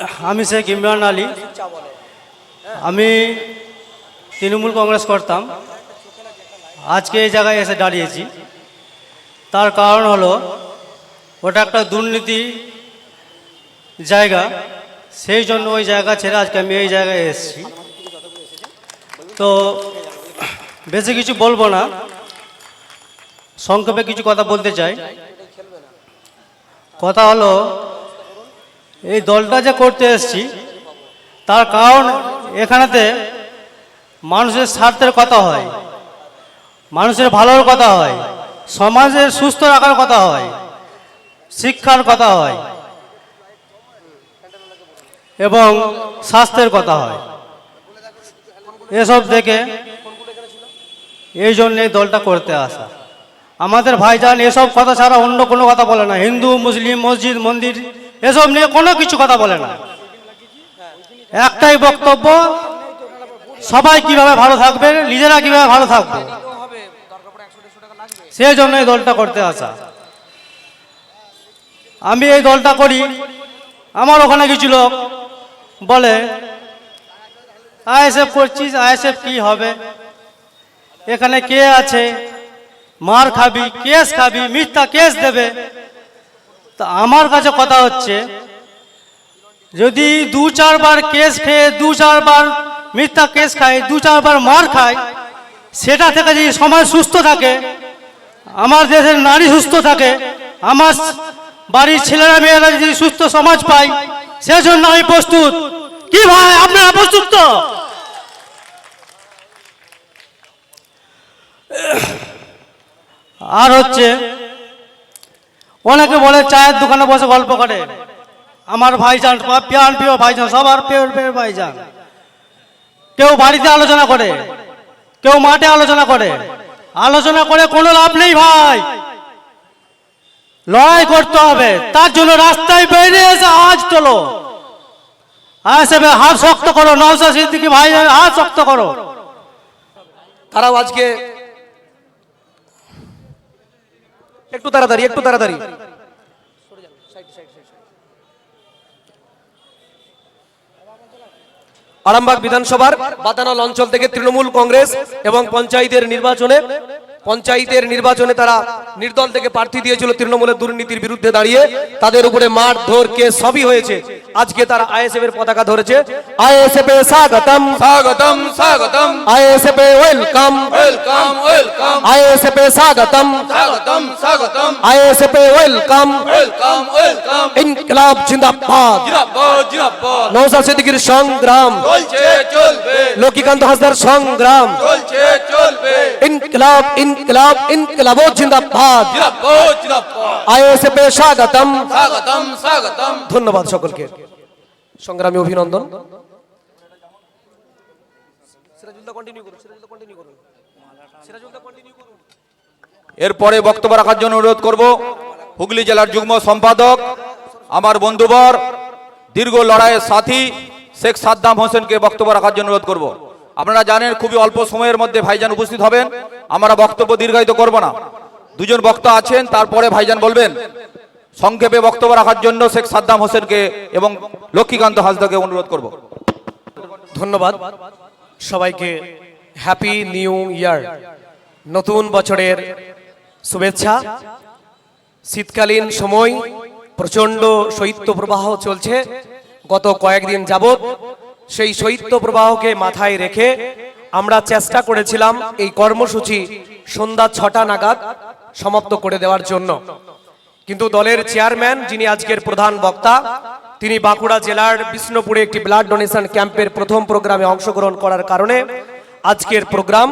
আমি শেখ ইমরান আলী। আমি তৃণমূল কংগ্রেস করতাম। আজকে এই জায়গায় এসে দাঁড়িয়েছি। তার কারণ হলো, ওটা একটা দুর্নীতি জায়গা। সেই জন্য ওই জায়গা ছেড়ে আজকে আমি এই জায়গায় এসেছি। তো বেশি কিছু বলব না। সংক্ষেপে কিছু কথা বলতে চাই। কথা হলো এই দলটা যে করতে এসেছি, তার কারণ এখানেতে মানুষের স্বার্থের কথা হয়, মানুষের ভালোর কথা হয়, সমাজের সুস্থ রাখার কথা হয়, শিক্ষার কথা হয়, এবং স্বাস্থ্যের কথা হয়। এসব দেখে এই জন্য এই দলটা করতে আসা। আমাদের ভাইজান এসব কথা ছাড়া অন্য কোনো কথা বলে না। হিন্দু, মুসলিম, মসজিদ, মন্দির এসব নিয়ে কোনো কিছু কথা বলে না। একটাই বক্তব্য, সবাই কীভাবে ভালো থাকবে, নিজেরা কীভাবে ভালো থাকবে? সেই জন্য এই দলটা করতে আসা। আমি এই দলটা করি। আমার ওখানে কিছু লোক বলে, আইএসএফ করছিস, আইএসএফ কি হবে? এখানে কে আছে? মার খাবি, কেস খাবি, মিথ্যা কেস দেবে। তা আমার কাছে কথা হচ্ছে, যদি দু চারবার কেস খেয়ে, দু চারবার মিথ্যা কেস খায়, দু চারবার মার খায়, সেটা থেকে যদি সমাজ সুস্থ থাকে, আমার দেশের নারী সুস্থ থাকে, আমার বাড়ির ছেলেরা মেয়েরা যদি সুস্থ সমাজ পায়, সেজন্য আমি প্রস্তুত। কি ভাই, আপনারা প্রস্তুত তো? আর হচ্ছে অনেকে বলে চায়ের দোকানে বসে গল্প করে। আমার ভাইজান পিয়ান প্রিয় ভাইজান, সবার প্রিয় প্রিয় ভাইজান। কেউ বাড়িতে আলোচনা করে, কেউ মাঠে আলোচনা করে। আলোচনা করে কোনো লাভ নেই ভাই। লড়াই করতে হবে, তার জন্য রাস্তায় বেরিয়ে এসে আজ তোলো। আইএসএফে হাত শক্ত করো নওসা সিদ্দিকি ভাই, হাত শক্ত করো। তারাও আজকে একটু তাড়াতাড়ি একটু তাড়াতাড়ি। আরামবাগ বিধানসভার বাতানল অঞ্চল থেকে তৃণমূল কংগ্রেস এবং পঞ্চায়েতের নির্বাচনে পঞ্চায়েতের নির্বাচনে তারা নির্দল থেকে প্রার্থী দিয়েছিল তৃণমূলের দুর্নীতির বিরুদ্ধে দাঁড়িয়ে। তাদের উপরে মার ধর কেস সবই হয়েছে। আজকে তারা আইএসএফ এর পতাকা ধরেছে। আইএসএফ এ স্বাগতম। স্বাগতম স্বাগতম। আইএসএফ এ ওয়েলকাম। Welcome welcome. আইএসএফ এ স্বাগতম। স্বাগতম স্বাগতম। আইএসএফ এ ওয়েলকাম। Welcome welcome. ইনকলাব জিন্দাবাদ। জিরাবাদ জিরাবাদ নৌসাদ সিদ্দিকীর সংগ্রাম। চলছে চলবে। লক্ষ্মীকান্ত হাসদার সংগ্রাম। চলছে চলবে। ইনকলাব আইএসএফ এ স্বাগতম। স্বাগতম স্বাগতম। ধন্যবাদ সকলকে। সংগ্রামী অভিনন্দন। এরপরে বক্তব্য রাখার জন্য অনুরোধ করব হুগলি জেলার যুগ্ম সম্পাদক আমার বন্ধুবর দীর্ঘ লড়াইয়ের সাথী শেখ সাদ্দাম হোসেনকে বক্তব্য রাখার জন্য অনুরোধ করব। আপনারা জানেন খুবই অল্প সময়ের মধ্যে ভাইজান উপস্থিত হবেন। আমরা বক্তব্য দীর্ঘায়িত করব না। দুজন বক্তা আছেন, তারপরে ভাইজান বলবেন। সংক্ষেপে বক্তব্য রাখার জন্য শেখ সাদ্দাম হোসেনকে এবং লক্ষ্মীকান্ত হাসদাকে অনুরোধ করব। ধন্যবাদ। সবাইকে হ্যাপি নিউ ইয়ার। নতুন বছরের শুভেচ্ছা। শীতকালীন সময় প্রচণ্ড শৈত্য প্রবাহ চলছে। গত কয়েকদিন যাবৎ সেই শৈত্য প্রবাহকে মাথায় রেখে আমরা চেষ্টা করেছিলাম এই কর্মসূচি সন্ধ্যা ছটা নাগাদ সমাপ্ত করে দেওয়ার জন্য। কিন্তু দলের চেয়ারম্যান, যিনি আজকের প্রধান বক্তা, তিনি বাঁকুড়া জেলার বিষ্ণুপুরে একটি ব্লাড ডোনেশন ক্যাম্পের প্রথম প্রোগ্রামে অংশগ্রহণ করার কারণে আজকের প্রোগ্রাম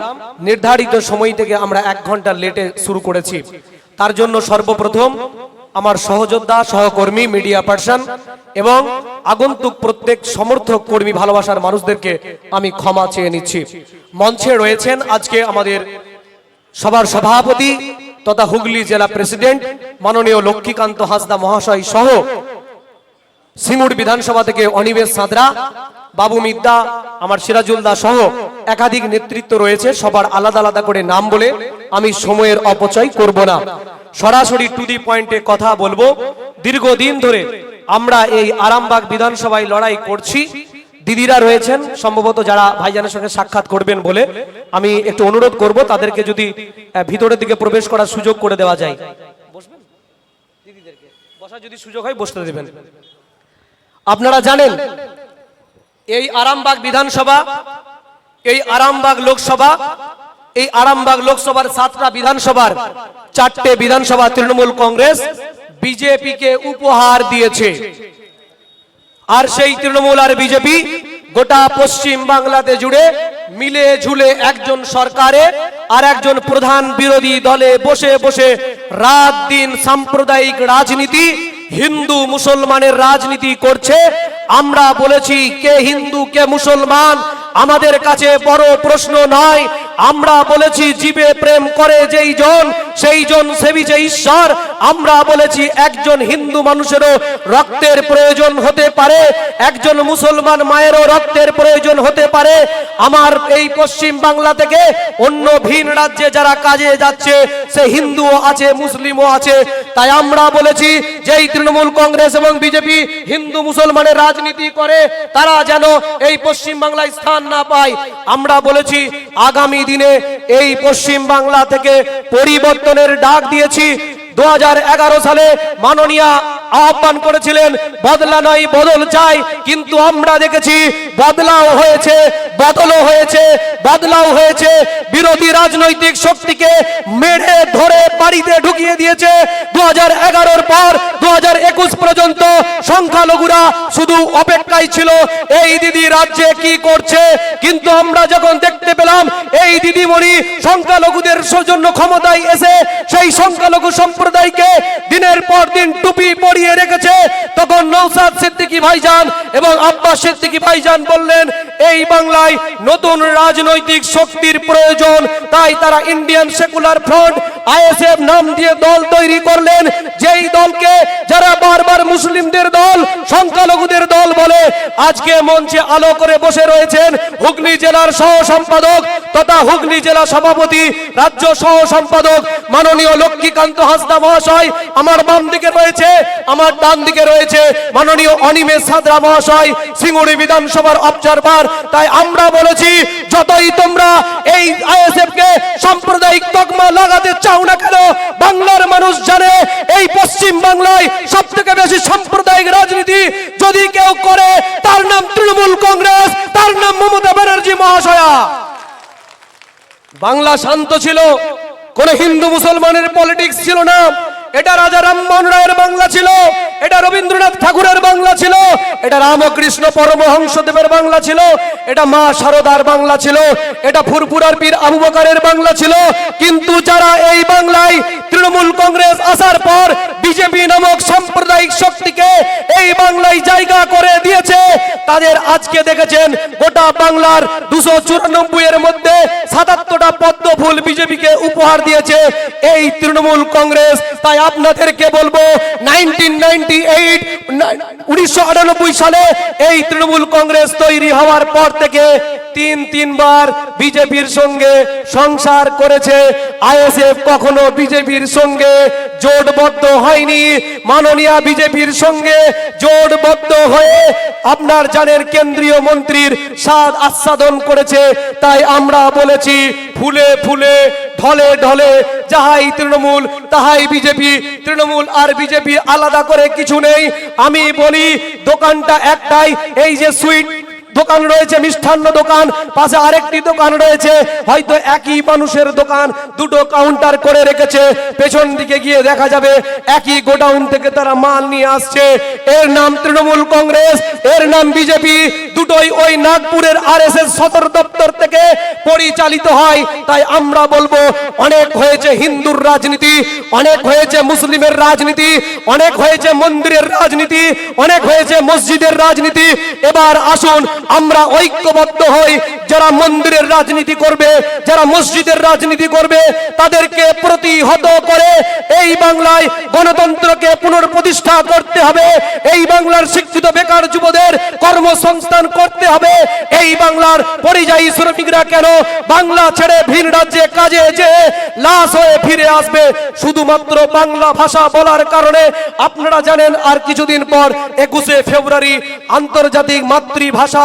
নির্ধারিত সময় থেকে আমরা এক ঘণ্টা লেটে শুরু করেছি। তার জন্য সর্বপ্রথম আমার সহযোদ্ধা, সহকর্মী মিডিয়া পার্সন এবং আগন্তুক প্রত্যেক সমর্থক, কর্মী, ভালোবাসার মানুষদেরকে আমি ক্ষমা চেয়ে নিচ্ছি। মঞ্চে রয়েছেন আজকে আমাদের সবার সভাপতি তথা হুগলি জেলা প্রেসিডেন্ট মাননীয় লক্ষ্মীকান্ত হাসদা মহাশয় সহ সিঙ্গুর বিধানসভা থেকে অনিবেশ সাঁতরা, বাবু মিদ্দা, আমার সিরাজুল দা সহ একাধিক নেতৃত্ব রয়েছে। সবার আলাদা আলাদা করে নাম বলে আমি সময়ের অপচয় করব না। সরাসরি টু দি পয়েন্টে কথা বলব। দীর্ঘদিন ধরে আমরা এই আরামবাগ বিধানসভায় লড়াই করছি। দিদিরা রয়েছেন, সম্ভবত যারা ভাইজানের সঙ্গে সাক্ষাৎ করবেন বলে। আমি একটু অনুরোধ করব, তাদেরকে যদি ভিতরের দিকে প্রবেশ করার সুযোগ করে দেওয়া যায়। বসার যদি সুযোগ হয়, বসতে দেবেন। আপনারা জানেন, এই আরামবাগ বিধানসভা, এই আরামবাগ লোকসভা এই আরামবাগ লোকসভার সাতটা বিধানসভার চারটে বিধানসভা তৃণমূল কংগ্রেস বিজেপিকে উপহার দিয়েছে। আর সেই তৃণমূল আর বিজেপি গোটা পশ্চিম বাংলাতে জুড়ে মিলে ঝুলে একজন সরকারে আর একজন প্রধান বিরোধী দলে বসে বসে রাত দিন সাম্প্রদায়িক রাজনীতি হিন্দু মুসলমানের রাজনীতি করছে। আমরা বলেছি, কে হিন্দু, কে মুসলমান, আমাদের কাছে বড় প্রশ্ন নয় আমরা বলেছি, জীবে প্রেম করে যেই জন, সেই জন সেবিছে ঈশ্বর। আমরা বলেছি, একজন হিন্দু মানুষেরও রক্তের প্রয়োজন হতে পারে। একজন মুসলমান মায়েরও রক্তের প্রয়োজন হতে পারে। আমার এই পশ্চিম বাংলা থেকে অন্য ভিন রাজ্যে যারা কাজে যাচ্ছে, সে হিন্দুও আছে, মুসলিমও আছে। তাই আমরা বলেছি যেই তৃণমূল কংগ্রেস এবং বিজেপি হিন্দু মুসলমানের রাজনীতি করে, তারা যেন এই পশ্চিম বাংলায় স্থান না পায়। আমরা বলেছি, আগামী দিনে এই পশ্চিম বাংলা থেকে পরিবর্তনের ডাক দিয়েছি। দু হাজার এগারো সালে মাননীয়া আহ্বান করেছিলেন, বদলা নয়, বদল চাই। কিন্তু আমরা দেখেছি বদলাও হয়েছে, বদলও হয়েছে, বদলাও হয়েছে। বিরোধী রাজনৈতিক শক্তিকে মেরে ধরে বাড়িতে ঢুকিয়ে দিয়েছে। দু হাজার পর দু হাজার একুশ পর্যন্ত সংখ্যালঘুরা শুধু অপেক্ষায় ছিল, এই দিদি রাজ্যে কি করছে? কিন্তু আমরা যখন দেখতে পেলাম, এই দিদিমণি সংখ্যালঘুদের সৌজন্য ক্ষমতায় এসে সেই সংখ্যালঘু সম্প্রদায়কে দিনের পর দিন টুপি পরিয়ে রেখেছে। তখন নৌসাদ সিদ্দিকী ভাইজান এবং আব্বাস সিদ্দিকী ভাইজান বললেন এই বাংলায় নতুন রাজনৈতিক শক্তির প্রয়োজন। তাই তারা ইন্ডিয়ান সেকুলার ফ্রন্ট আইএসএফ নাম দিয়ে দল তৈরি করলেন। যেই দলকে যারা বারবার মুসলিমদের দল, সংখ্যালঘুদের দল বলে, আজকে মঞ্চে আলো করে বসে রয়েছেন হুগলি জেলার সহ সম্পাদক তথা হুগলি জেলা সভাপতি, রাজ্য সহ সম্পাদক মাননীয় লক্ষ্মীকান্ত হাসদা মহাশয়। আমার বাম দিকে রয়েছে, আমার ডান দিকে রয়েছে মাননীয় অনিমেষ সাদরা মহাশয়। সিঙ্গুড়ি বিধানসভার অবজারভার তাই আমরা বলেছি, যতই তোমরা এই আইএসএফ কে সাম্প্রদায়িক তকমা লাগাতে চাও না কেন, বাংলার মানুষ জানে এই পশ্চিম বাংলায় সব থেকে বেশি সাম্প্রদায়িক রাজনীতি যদি কেউ করে, তার নাম তৃণমূল কংগ্রেস, তার নাম মমতা ব্যানার্জি মহাশয়া। বাংলা শান্ত ছিল, কোন হিন্দু মুসলমানের পলিটিক্স ছিল না। এটা রাজা রামমোহন রায়ের বাংলা ছিল, এটা রবীন্দ্রনাথ ঠাকুরের বাংলা ছিল, এটা রামকৃষ্ণ পরমহংসদেবের বাংলা ছিল, এটা মা শারদার বাংলা ছিল, এটা ফুরফুরার পীর আবু বকারের বাংলা ছিল। কিন্তু যারা এই বাংলায় তৃণমূল কংগ্রেস আসার পর বিজেপি নামক সাম্প্রদায়িক শক্তিকে এই বাংলায় জায়গা করে দিয়েছে, তাদের আজকে দেখেছেন গোটা বাংলার দুশো চুরানব্বই এর মধ্যে সাতাত্তরটা পদ্ম ফুল বিজেপিকে উপহার দিয়েছে এই তৃণমূল কংগ্রেস। তাই আপনাদেরকে বলব উনিশশো সালে এই তৃণমূল কংগ্রেস তৈরি হওয়ার পর থেকে তিন, তিনবার বিজেপির সঙ্গে সংসার করেছে। আইএসএফ কখনো বিজেপির সঙ্গে জোটবদ্ধ হয়নি। মাননীয় বিজেপির সঙ্গে জোটবদ্ধ হয়ে আপনার জানেন কেন্দ্রীয় মন্ত্রীর স্বাদ আস্বাদন করেছে। তাই আমরা বলেছি ফুলে ফুলে, ঢলে ঢলে, যাহাই তৃণমূল, তাহাই বিজেপি, তৃণমূল আর বিজেপি আলাদা করে কিছু নেই। আমি বলি, দোকানটা একটাই, এই যে সুইট দোকান রয়েছে, মিষ্টান্ন দোকান, পাশে আরেকটি দোকান রয়েছে। হয়তো একই মানুষের দোকান, দুটো কাউন্টার করে রেখেছে। পেছন দিকে গিয়ে দেখা যাবে একই গোডাউন থেকে তারা মাল নিয়ে আসছে। এর নাম তৃণমূল কংগ্রেস, এর নাম বিজেপি। দুটোই ওই নাগপুরের আরএসএস সদর দপ্তর থেকে পরিচালিত হয়। তাই আমরা বলব, অনেক হয়েছে হিন্দুর রাজনীতি, অনেক হয়েছে মুসলিমের রাজনীতি, অনেক হয়েছে মন্দিরের রাজনীতি, অনেক হয়েছে মসজিদের রাজনীতি। এবার আসুন আমরা ঐক্যবদ্ধ হই। যারা মন্দিরের রাজনীতি করবে, যারা মসজিদের রাজনীতি করবে, তাদেরকে প্রতিহত করে এই বাংলায় গণতন্ত্রকে পুনর্প্রতিষ্ঠা করতে হবে। এই বাংলার শিক্ষিত বেকার যুবদের কর্মসংস্থান করতে হবে। এই বাংলার পরিযায়ী শ্রমিকরা কেন বাংলা ছেড়ে ভিন রাজ্যে কাজে যে লাশ হয়ে ফিরে আসবে? শুধুমাত্র বাংলা ভাষা বলার কারণে। আপনারা জানেন আর কিছুদিন পর একুশে ফেব্রুয়ারি আন্তর্জাতিক মাতৃভাষা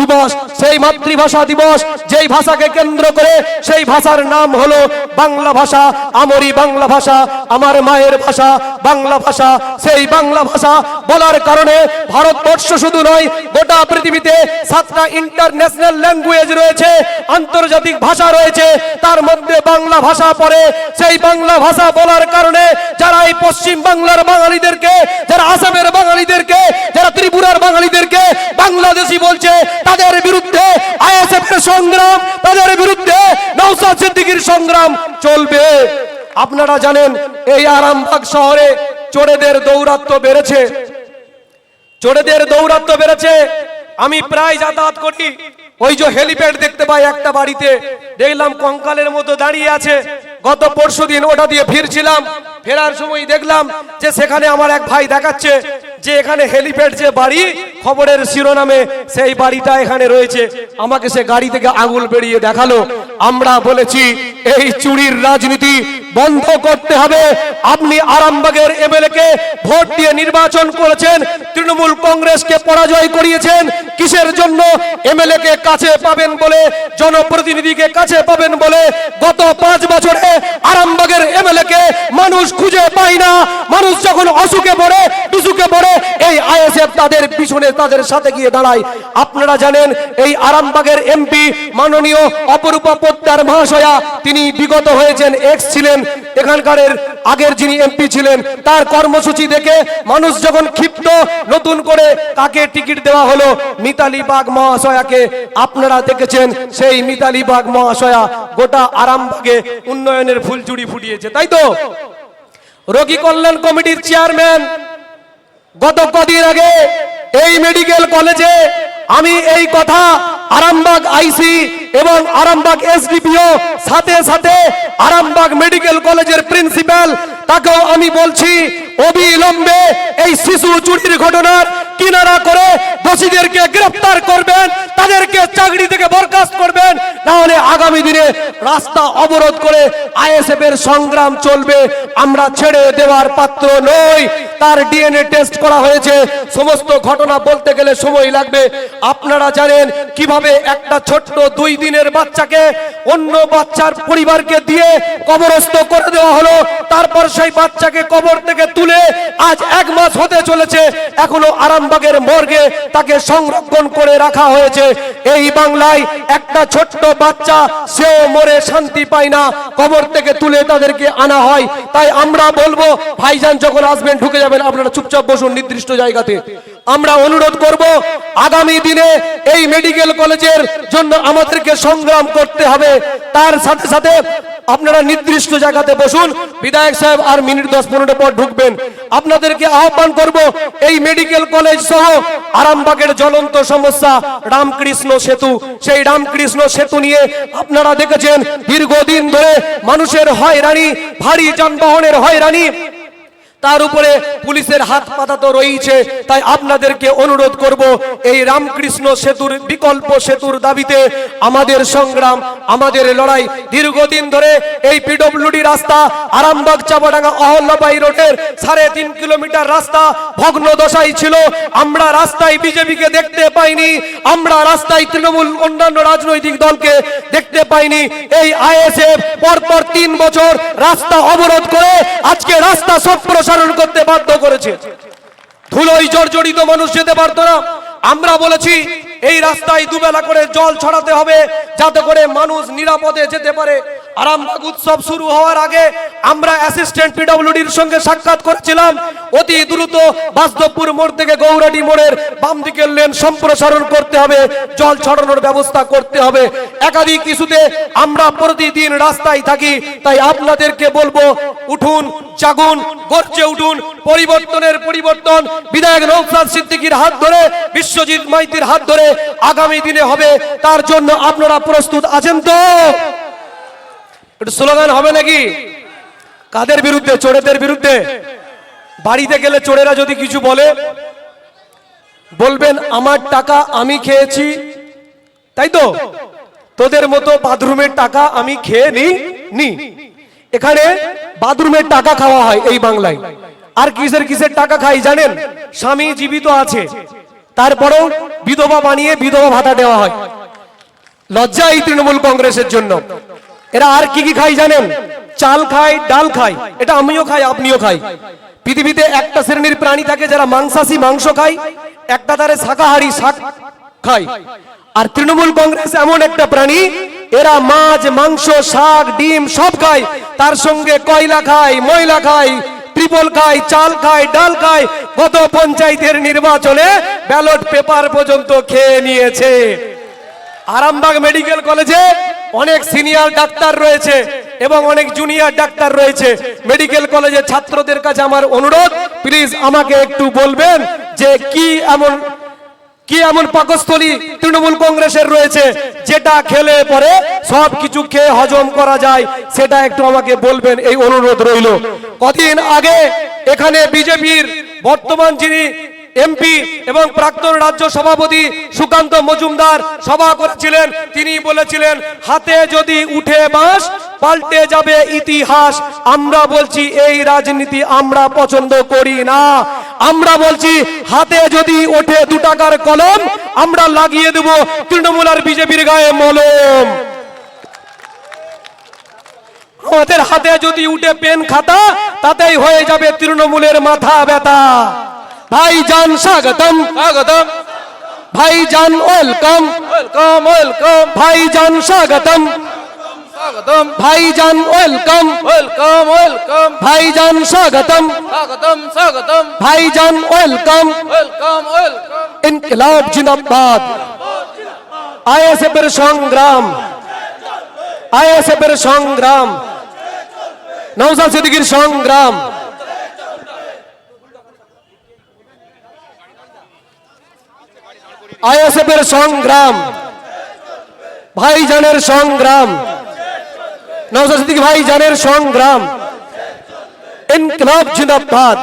দিবস, সেই মাতৃভাষা দিবস, যেই ভাষাকে কেন্দ্র করে সেই ভাষার নাম হলো বাংলা ভাষা, আমরি বাংলা ভাষা, আমার মায়ের ভাষা, বাংলা ভাষা, সেই বাংলা ভাষা বলার কারণে ভারতবর্ষ শুধু নয়, গোটা পৃথিবীতে সাতটা ইন্টারন্যাশনাল ল্যাঙ্গুয়েজ রয়েছে, আন্তর্জাতিক ভাষা রয়েছে, তার মধ্যে বাংলা ভাষা পড়ে, সেই বাংলা ভাষা বলার কারণে যারা এই পশ্চিম বাংলার বাঙালিদেরকে, যারা আসামের বাঙালিদেরকে, যারা ত্রিপুরার বাঙালিদেরকে বাংলাদেশি বলছে তাদের বিরুদ্ধে সংগ্রাম, তাদের বিরুদ্ধে নৌসাদ সিদ্দিকীর সংগ্রাম চলবে। আপনারা জানেন এই আরামবাগ শহরে চোরেদের দৌরাত্ম্য বেড়েছে। চোরেদের দৌরাত্ম্য বেড়েছে। আমি প্রায় যাতায়াত করি। ওই যে হেলিপ্যাড দেখতে পাই একটা বাড়িতে। দেখলাম কঙ্কালের মতো দাঁড়িয়ে আছে। গত পরশু দিন ওটা দিয়ে ফিরছিলাম। ফেরার সময় দেখলাম যে সেখানে আমার এক ভাই দেখাচ্ছে। যে এখানে হেলিপ্যাড যে বাড়ি, খবরের শিরোনামে সেই বাড়িটা এখানে রয়েছে। আমাকে সে গাড়ি থেকে আঙুল বেরিয়ে দেখাল। আমরা বলেছি, এই চুরির রাজনীতি বন্ধ করতে হবে। আপনি আরামবাগের এমএলএ কে ভোট দিয়ে নির্বাচন করেছেন, তৃণমূল কংগ্রেসকে পরাজয় করিয়েছেন। কিসের জন্য এমএলএ কে কাছে পাবেন বলে, জনপ্রতিনিধিকে কাছে পাবেন বলে গত পাঁচ বছরে আরামবাগের এমএলএ মানুষ খুঁজে পায় না। মানুষ যখন অসুখে পড়ে বিসুখে পড়ে, এই আইএসএফ তাদের পিছনে তাদের সাথে গিয়ে দাঁড়ায়। আপনারা জানেন, এই আরামবাগের এমপি মাননীয় অপরূপা পোদ্দার মহাশয়া, তিনি বিগত হয়েছেন এক্স ছিলেন। এখানকার আগের যিনি এমপি ছিলেন, তার কর্মসূচি দেখে মানুষ যখন ক্ষিপ্ত, নতুন করে তাকে টিকিট দেওয়া হলো, মিতালি বাগ মহাশয়াকে আপনারা দেখেছেন, সেই মিতালি বাগ মহাশয়া গোটা আরামবাগে উন্নয়নের ফুলচুরি ফুটিয়েছে, তাই তো? রোগী কল্যাণ কমিটির চেয়ারম্যান, গত কদিন আগে এই মেডিকেল কলেজে আমি এই কথা আরামবাগ আইসি এবং আরামবাগ এসডিপিও, সাথে সাথে আরামবাগ মেডিকেল কলেজের প্রিন্সিপাল, তাকেও আমি বলছি, অবিলম্বে এই শিশু চুরির ঘটনার কিনারা করে দোষীদেরকে গ্রেফতার করবেন, তাদেরকে চাকরি থেকে বরখাস্ত করবেন তাহলে আগামী দিনে রাস্তা অবরোধ করে আইএসএফ এর সংগ্রাম চলবে। আমরা ছেড়ে দেওয়ার পাত্র নই। তার ডিএনএ টেস্ট করা হয়েছে। সমস্ত ঘটনা বলতে গেলে সময় লাগবে। আপনারা জানেন কীভাবে একটা ছোট্ট দুই দিনের বাচ্চাকে অন্য বাচ্চার পরিবারকে দিয়ে কবরস্থ করে দেওয়া হলো। তারপর সেই বাচ্চাকে কবর থেকে তুলে আজ এক মাস হতে চলেছে। এখনও আরামবাগের মর্গে তাকে সংরক্ষণ করে রাখা হয়েছে। এই বাংলায় একটা ছোট্ট বাচ্চা সেও মরে শান্তি পায় না। কবর থেকে তুলে তাদেরকে আনা হয়। তাই আমরা বলব, ভাইজান যখন আসবেন, ঢুকে যাবেন, আপনারা চুপচাপ বসুন নির্দিষ্ট জায়গাতে। আমরা অনুরোধ করব, আগামী দিনে এই মেডিকেল কলেজের জন্য আমাদেরকে সংগ্রাম করতে হবে। তার সাথে সাথে আপনারা নির্দিষ্ট জায়গাতে বসুন। বিধায়ক সাহেব, আর মিনিট দশ পনেরো পর ঢুকবেন। আপনাদেরকে আহ্বান করব, এই মেডিকেল কলেজ সহ আরামবাগের জ্বলন্ত সমস্যা, রামকৃষ্ণ সেতু। সেই রামকৃষ্ণ সেতু নিয়ে আপনারা দেখেছেন, দীর্ঘদিন ধরে মানুষের হয় হয়রানি, ভারী যানবাহনের হয় হয়রানি তার উপরে পুলিশের হাত পাতা তো রয়েছে তাই আপনাদেরকে অনুরোধ করব, এই রামকৃষ্ণ সেতুর বিকল্প সেতুর দাবিতে আমাদের সংগ্রাম, আমাদের লড়াই দীর্ঘদিন ধরে এই পিডব্লিউডি রাস্তা, আরামবাগ, চাপাডাঙ্গা, অহল্যাবাই রোডের সাড়ে তিন কিলোমিটার রাস্তা ভগ্ন দশাই ছিল। আমরা রাস্তায় বিজেপিকে দেখতে পাইনি, আমরা রাস্তায় তৃণমূল অন্যান্য রাজনৈতিক দলকে দেখতে পাইনি। এই আইএসএফ পরপর তিন বছর রাস্তা অবরোধ করে আজকে রাস্তা সম্প্রসারণ করতে বাধ্য করেছে। ধুলোই জর্জরিত মানুষ যেতে পারত না। আমরা বলেছি এই রাস্তায় দুবেলা করে জল ছড়াতে হবে যাতে করে মানুষ নিরাপদে যেতে পারে। আরামবাগ উৎসব শুরু হওয়ার আগে আমরা অ্যাসিস্ট্যান্ট পিডব্লিউডির সঙ্গে সাক্ষাৎ করেছিলাম। অতি দ্রুত বাসদেবপুর মোড় থেকে গৌরাডি মোড়ের বাম দিকের লেন সম্প্রসারণ করতে হবে। জল ছড়ানোর ব্যবস্থা করতে হবে। একাধিক ইস্যুতে আমরা প্রতিদিন রাস্তায় থাকি। তাই আপনাদেরকে বলব, উঠুন, জাগুন, গর্জে উঠুন। পরিবর্তনের পরিবর্তন। বিধায়ক নৌসাদ সিদ্দিকীর হাত ধরে, বিশ্বজিৎ মাইতির হাত ধরে আগামী দিনে হবে, তার জন্য আপনারা প্রস্তুত আছেন তো? একটু স্লোগান হবে নাকি? কাদের বিরুদ্ধে? চোরেদের বিরুদ্ধে? বাড়িতে গেলে চোরেরা যদি কিছু বলে, বলবেন, আমার টাকা আমি খেয়েছি। তাই তো? তোদের মতো বাথরুমের টাকা আমি খেয়ে নি নি। এখানে বাথরুমের টাকা খাওয়া হয় এই বাংলায়। আর কিসের কিসের টাকা খাই জানেন? স্বামী জীবিত আছে। তারপরেও বিধবা বানিয়ে বিধবা ভাতা দেওয়া হয়। লজ্জা এই তৃণমূল কংগ্রেসের জন্য। এরা আর কি কি খাই জানেন? চাল খায়, ডাল খায়। এটা আমিও খাই, আপনিও খাই। পৃথিবীতে একটা শ্রেণির প্রাণী থাকে যারা মাংসাশী মাংস খায়, একটা তারে শাকাহারি শাক খায়। আর তৃণমূল কংগ্রেস এমন একটা প্রাণী, এরা মাছ, মাংস, শাক, ডিম সব খায়। তার সঙ্গে কয়লা খায়, ময়লা খায় ত্রিপল খায়, চাল খায়, ডাল খায়, গত পঞ্চায়েতের নির্বাচনে ব্যালট পেপার পর্যন্ত খেয়ে নিয়েছে। আরামবাগ মেডিকেল কলেজে অনেক সিনিয়র ডাক্তার রয়েছে এবং অনেক জুনিয়র ডাক্তার রয়েছে। মেডিকেল কলেজের ছাত্রদের কাছে আমার অনুরোধ, প্লিজ আমাকে একটু বলবেন যে কি এমন কি এমন পাকস্থলী তৃণমূল কংগ্রেসের রয়েছে? যেটা খেলে পরে সব কিছু খেয়ে হজম করা যায়, সেটা একটু আমাকে বলবেন, এই অনুরোধ রইল। কদিন আগে এখানে বিজেপির বর্তমান যিনি এমপি এবং প্রাক্তন রাজ্য সভাপতি সুকান্ত মজুমদার সভা করেছিলেন, তিনি বলেছিলেন, হাতে যদি উঠে বাস পাল্টে যাবে ইতিহাস। আমরা বলছি, এই রাজনীতি আমরা পছন্দ করি না। আমরা বলছি হাতে যদি ওঠে দু টাকার কলম আমরা লাগিয়ে দেব তৃণমূল আর বিজেপির গায়ে মলম। আমাদের হাতে যদি উঠে পেন খাতা তাতেই হয়ে যাবে তৃণমূলের মাথা ব্যথা। ভাইজান স্বাগতম। স্বাগতম। ভাইজান ওয়েলকাম। Welcome welcome. ভাইজান স্বাগতম। স্বাগতম। ভাইজান ওয়েলকাম ওয়েলকাম ওয়েলকাম ভাইজান স্বাগতম। স্বাগতম স্বাগতম। ভাইজান ওয়েলকাম ওয়েলকাম ওয়েলকাম ইনকিলাব জিন্দাবাদ। আইএসএফ এর সংগ্রাম। আইএসএফ এর সংগ্রাম। নওজাদ সিদ্দিকীর সংগ্রাম। আইএসএফ এর সংগ্রাম। ভাইজানের সংগ্রাম। নওজাদ সিদ্দিকী ভাইজানের সংগ্রাম। ইনকিলাব জিন্দাবাদ।